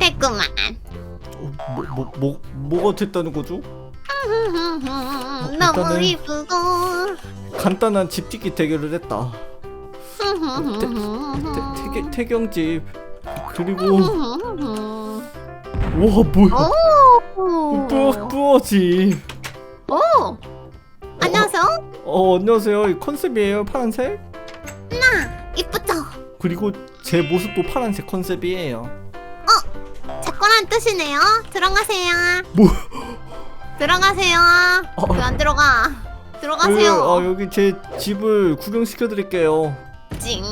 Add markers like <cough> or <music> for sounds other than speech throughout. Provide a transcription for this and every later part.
됐구만. 어, 뭐, 뭐, 뭐, 뭐가 됐다는 거죠? <laughs> 너무 일단은- 이쁘고. 간단한 집 짓기 대결을 했다. 태, 태경, <laughs> 태경집 그리고 <laughs> 와 뭐야? 뿌 뿌어지. 오. 안녕하세요. 어 안녕하세요. 이 컨셉이에요 파란색. 이쁘죠? 그리고 제 모습도 파란색 컨셉이에요. 제 거란 뜻이네요. 들어가세요. 뭐? 들어가세요. 어. 왜 안 들어가? 여기, 들어가세요. 아 여기 제 집을 구경시켜 드릴게요. 찡.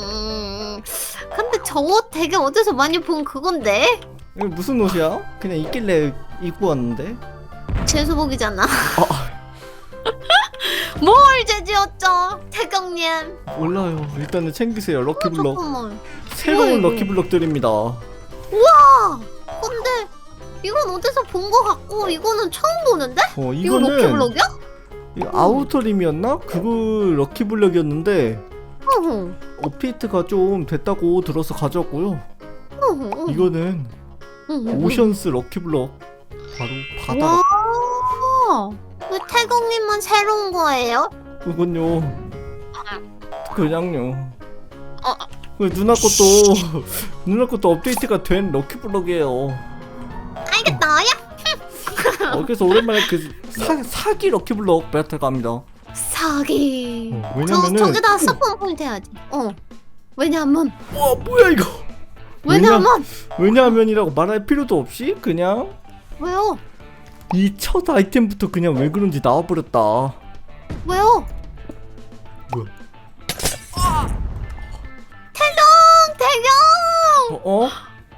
근데 저 옷 되게 어디서 많이 본 그건데? 이거 무슨 옷이야? 그냥 있길래 입고 왔는데. 제수복이잖아. 아 <laughs> 뭘 죄지었죠? 태경님. 몰라요. 일단은 챙기세요. 럭키블럭. 잠깐만. 새로운 이거. 럭키블럭 드립니다. 우와! 근데 이건 어디서 본 거 같고 이거는 처음 보는데? 어 이거 이거는 럭키블럭이야? 이거 아우터림이었나? 그거 럭키블럭이었는데 어허. 업데이트가 좀 됐다고 들어서 가져왔고요. 어허. 이거는. 오션스 럭키블럭 바로 바다. 와. 왜 태경님만 새로운 거예요? 그건요. 그냥요. 어. 그 누나 것도 누나 것도 업데이트가 된 럭키블럭이에요. 알겠다. 야. <laughs> 어, 그래서 오랜만에 그 사, 사기 럭키블럭 배틀 갑니다. 사기. 어, 저 왜냐면은- 저기다 스폰 포인트 해야지. 어. 왜냐면 와 뭐야 이거? 왜냐면 왜냐하면이라고 말할 필요도 없이 그냥 왜요? 이 첫 아이템부터 그냥 왜 그런지 나와버렸다. 왜요? 뭐야? 어? 어?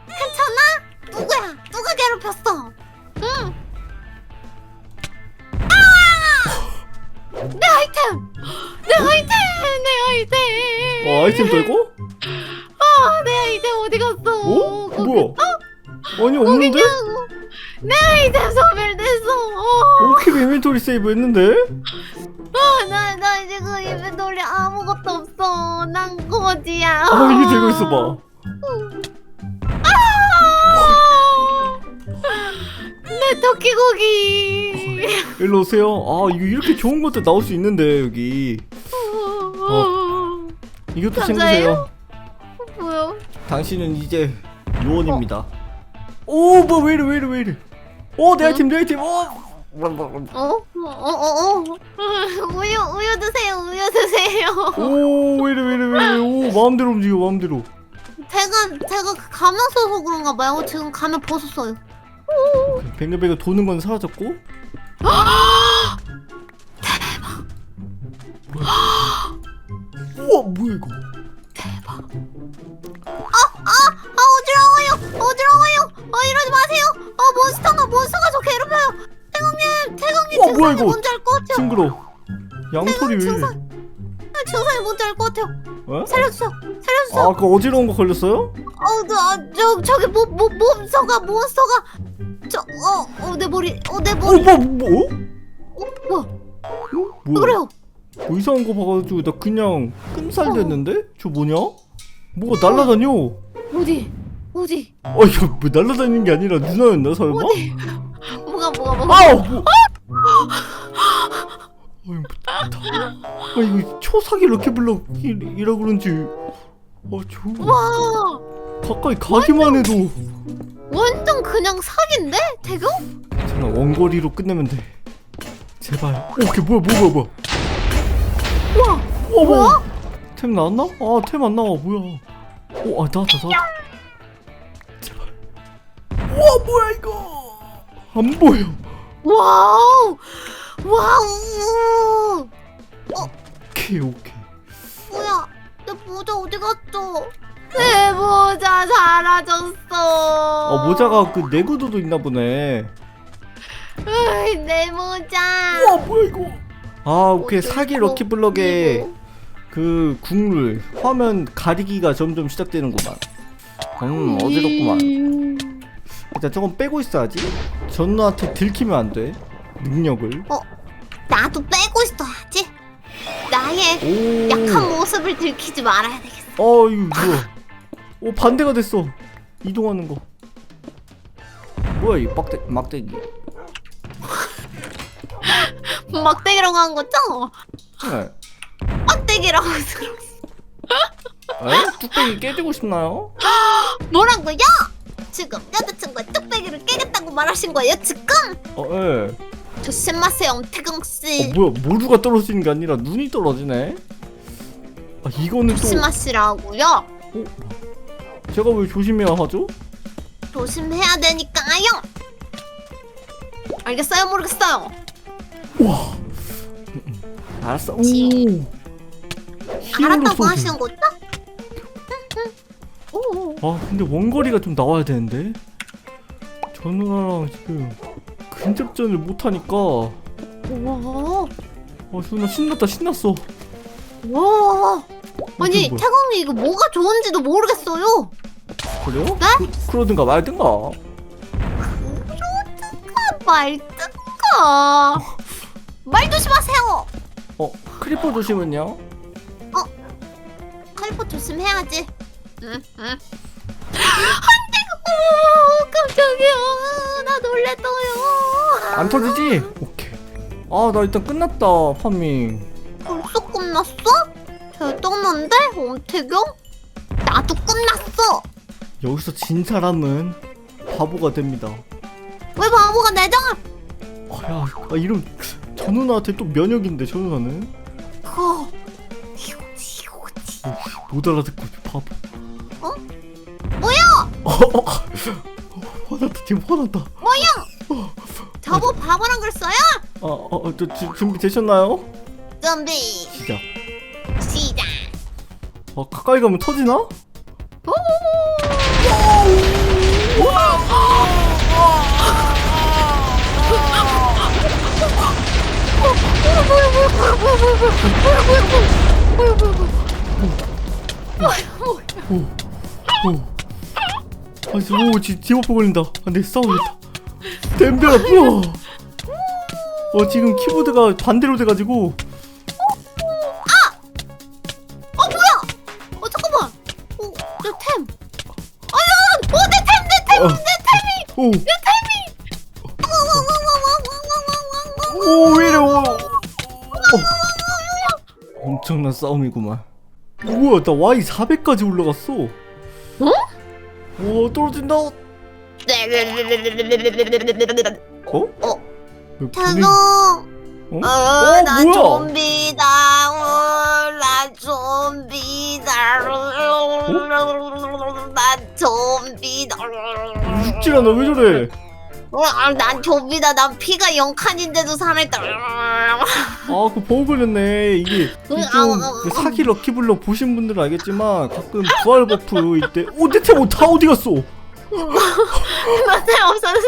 괜찮아? 누구야? 누가 괴롭혔어? 응. 아! 내 아이템! 내 아이템! 내 아이템! 어 아이템 떨고? 아, 내 아이템 어디 갔어? 어? 거기- 뭐야? 아니 없는데? 거기냐고. 내 아이템 소멸됐어. 어, 오케이 인벤토리 세이브 했는데? 어, 나, 나 지금 인벤토리 아무것도 없어. 난 거지야. 아 이게 되고 있어 봐. 내 토끼고기. 일로 오세요. 아 이거 이렇게 좋은 것도 나올 수 있는데 여기 이것도 감사해요. 챙기세요. 뭐야? 당신은 이제 요원입니다. 오, 뭐 왜 이래 왜 이래 왜 이래? 오, 내 아이템 내 아이템. 어. 어? 어? 어? 어? 어? 우유 우유 드세요. 우유 드세요. 오, 왜 이래 왜 이래 왜 이래? 오, 마음대로 움직여 마음대로. 제가 제가 써서 그런가 봐요. 지금 가면 벗었어요. 뱅글뱅글 도는 건 사라졌고. 대박. 우와, 뭐야 이거? 아 어지러워요. 어지러워요. 아 이러지 마세요. 아 몬스터가 몬스터가 저 괴롭혀요. 태국님 태국님 와, 어, 뭐야, 증상이 이거? 뭔지 알 것 같아요. 징그러. 양털이 왜 이래? 증상. 아, 증상이 뭔지 알 것 같아요. 어? 살려주세요. 살려주세요. 아, 그 어지러운 거 걸렸어요? 어, 저, 아, 저, 저기, 뭐, 뭐, 몬스터가, 몬스터가, 저, 어, 어, 내 머리, 어, 내 어, 머리, 뭐, 뭐? 어, 뭐야, 어? 왜 뭐야? 그래요? 뭐 이상한 거 봐가지고 나 그냥 끔살 됐는데? 저 뭐냐? 뭐가 날라다녀? 어디, 어디, 어, 이거 뭐 날라다니는 게 아니라 누나였나 설마? 어디, 뭐가, 뭐가, 뭐가, 아, 뭐? 어이, 뭐, 다, 아 이거 초사기 럭키블럭이라 그런지 어, 저 와, 가까이 가기만 해도 완전 그냥 사기인데? 태경? 괜찮아 원거리로 끝내면 돼 제발 오, 오케이 뭐야 뭐야 뭐야 와, 어, 뭐야? 템 나왔나? 아, 템 안 나와. 뭐야? 오, 아, 나왔다, 나왔다. 제발. 우와, 뭐야, 이거? 안 보여. 와우, 와우, 오케이, 오케이. 모자 어디 갔어? 내 모자 사라졌어. 어, 모자가 그 내구도도 있나 보네. 으이, 내 모자. 뭐야, 이거? 아, 오케이. 어쩔 사기 수 럭키블럭의 없고. 그 국룰. 화면 가리기가 점점 시작되는구만. 음, 어지럽구만. 음. 일단 조금 빼고 있어야지. 전우한테 들키면 안 돼. 능력을. 나도 빼고 있어야지. 나의 오. 약한 모습을 들키지 말아야 되겠어. 어 이거 뭐야 오 반대가 됐어 이동하는 거 뭐야 이 빡대 막대기 <laughs> 막대기라고 한 거죠? 네. 막대기라고 들었어. 에? 뚝배기 깨지고 싶나요? <gasps> 뭐라고요? 지금 여자친구의 뚝배기를 깨겠다고 말하신 거예요 지금? 어 예. 조심하세요 엄태경 씨. 어 뭐야 모두가 떨어지는 게 아니라 눈이 떨어지네 아 이거는 또 조심하시라고요. 제가 왜 조심해야 하죠? 조심해야 되니까요. 알겠어요 모르겠어요. 와 알았어 오 지- 알았다고 소드. 하시는 거죠? 오. 아 근데 원거리가 좀 나와야 되는데 저 누나랑 지금 근접전을 못하니까 오. 아 누나 신났다 신났어 와. 아니 뭐야? 태광님 이거 뭐가 좋은지도 모르겠어요. 그래요? 네? 그, 그러든가 말든가 말든가. 말 조심하세요. 어 크리퍼 조심은요? 칼포 조심해야지. 응, 응. 안 돼. 오, 깜짝이야. 나 놀랬어요. 안 터지지? 오케이 아 나 일단 끝났다 파밍 벌써 끝났어? 대단한데, 엄태경? 나도 끝났어. 여기서 진 사람은 바보가 됩니다 왜 바보가 내장을? 아야 아, 이런 저 누나한테 또 면역인데 저 누나는 거. 이거지, 이거지. 못 알아듣고 바보 어? 뭐야? 어, 어, 화났다 지금 화났다 저보 바보란 걸 써요? 아어저 준비 되셨나요? 준비, 시작 시작. 아 가까이 가면 터지나? 오! 오. 아, 저, 오, 지, 지워포 걸린다. 안 돼, 싸우겠다. 댐벼, 뿌어. 어, 지금 키보드가 반대로 돼가지고. 어 뭐야? 어 잠깐만. 어, 내 템. 아야, 어, 내 템, 내 템, 어. 내 템이, 오, 내 템이. 오, 왜 이래, 오. 어. 엄청난 싸움이구만. 우와, 나 Y 400까지 올라갔어. 어? 오, 떨어진다. 어? 어, 왜. 불이- 어? 어, 어, 나 뭐야? 좀비다. 어, 나 좀비다. 나 좀비다. 육질아, 너왜 저래? 어, 아, 난 좀비다. 난 피가 0칸인데도 살아있다. 아, 그 버그 걸렸네. 이게 응, 좀 아우, 아우, 그. 사기 럭키블럭 보신 분들은 알겠지만 가끔 부활 버프 이때 오, 내 템 다 어디 갔어? <laughs> 나템 없어서? <laughs>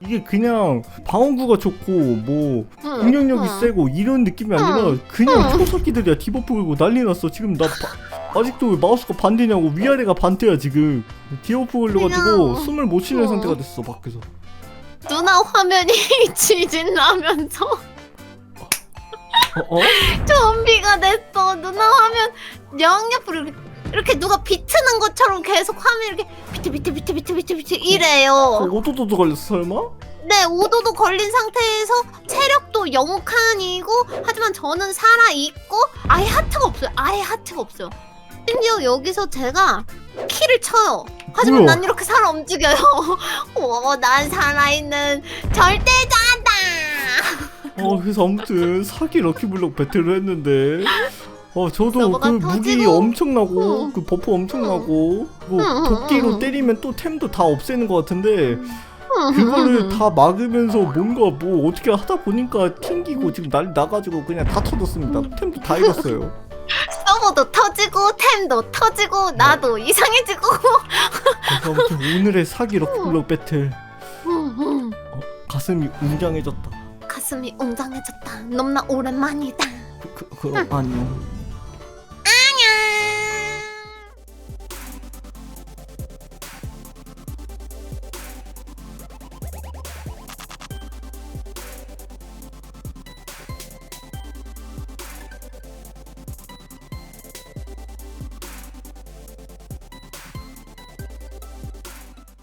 이게 그냥 방어구가 좋고 뭐 응, 공격력이 응. 세고 이런 느낌이 아니라 그냥 응. 초새끼들이야 디버프 걸고 난리 났어. 지금 나 바- 아직도 왜 마우스가 반대냐고 위아래가 반대야 지금 디버프 걸려가지고 그냥- 숨을 못 쉬는 어. 상태가 됐어 밖에서. 누나 화면이 <laughs> 지진 나면서 어? 어? 좀비가 됐어. 누나 화면 양옆으로 이렇게, 이렇게 누가 비트는 것처럼 계속 화면 이렇게 비트 비트 비트 비트 비트 비트 어, 이래요. 오도도도 걸렸어 설마? 네, 오도도 걸린 상태에서 체력도 0칸이고 하지만 저는 살아 있고 아예 하트가 없어요. 아예 하트가 없어요. 심지어 여기서 제가 키를 쳐요. 하지만 뭐야? 난 이렇게 살아 움직여요. <laughs> 오, 난 살아있는 절대자다. 어 그래서 아무튼 사기 럭키블럭 배틀을 했는데 어 저도 그 무기 터지고. 엄청나고 응. 그 버프 엄청나고 뭐 응, 응, 도끼로 응. 때리면 또 템도 다 없애는 것 같은데 음, 그거를 <laughs> 다 막으면서 뭔가 뭐 어떻게 하다 보니까 튕기고 지금 난리 나가지고 그냥 다 터졌습니다. 템도 다 잃었어요. <laughs> 서버도 터지고 템도 터지고 나도 이상해지고. 그래서 아무튼 오늘의 사기 <laughs> 럭키블럭 배틀. 음, 음. 어, 가슴이 웅장해졌다. 가슴이 웅장해졌다. 너무나 오랜만이다. 그, 그, 그럼 안녕